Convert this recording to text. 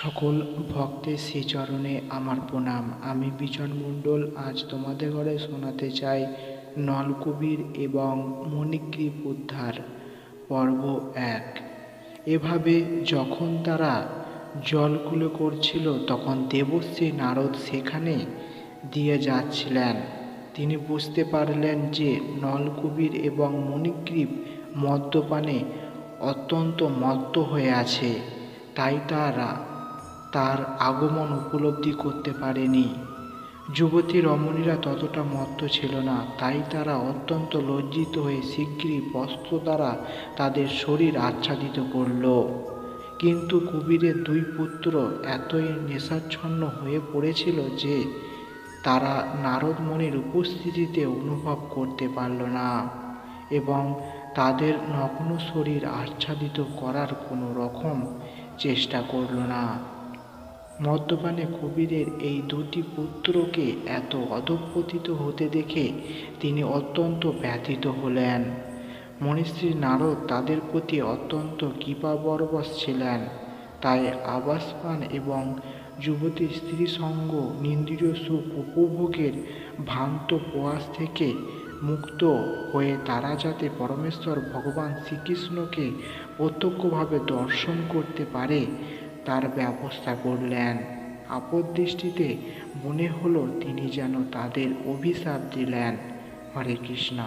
সকল ভক্তের শ্রীচরণে আমার প্রণাম। আমি বিজন মণ্ডল আজ তোমাদের ঘরে শোনাতে চাই নলকবির এবং মণিগ্রীব উদ্ধার, পর্ব এক। এভাবে যখন তারা জলগুলো করছিল, তখন দেবশ্রী নারদ সেখানে দিয়ে যাচ্ছিলেন। তিনি বুঝতে পারলেন যে নলকবির এবং মণিগ্রীব মদ্যপানে অত্যন্ত মত্ত হয়ে আছে। তাই তারা তার আগমন উপলব্ধি করতে পারেনি। যুবতী রমণীরা ততটা মত্ত ছিল না, তাই তারা অত্যন্ত লজ্জিত হয়ে শীঘ্রই বস্ত্র দ্বারা তাদের শরীর আচ্ছাদিত করল। কিন্তু কবিরের দুই পুত্র এতই নেশাচ্ছন্ন হয়ে পড়েছিল যে তারা নারদমণির উপস্থিতিতে অনুভব করতে পারল না এবং তাদের নগ্ন শরীর আচ্ছাদিত করার কোনো রকম চেষ্টা করল না। মদ্যপানে কবিরের এই দুটি পুত্রকে এত অধঃপতিত হতে দেখে তিনি অত্যন্ত ব্যথিত হলেন। মনীষী নারদ তাদের প্রতি অত্যন্ত কৃপাবরবশ ছিলেন। তাই আবাসপান এবং যুবতী স্ত্রী সঙ্গ নিন্দ্রিয় সুখ উপভোগের ভ্রান্ত প্রয়াস থেকে মুক্ত হয়ে তারা যাতে পরমেশ্বর ভগবান শ্রীকৃষ্ণকে প্রত্যক্ষভাবে দর্শন করতে পারে তার ব্যবস্থা করলেন। আপদ দৃষ্টিতে মনে হলো তিনি যেন তাদের অভিশাপ দিলেন। হরে কৃষ্ণ।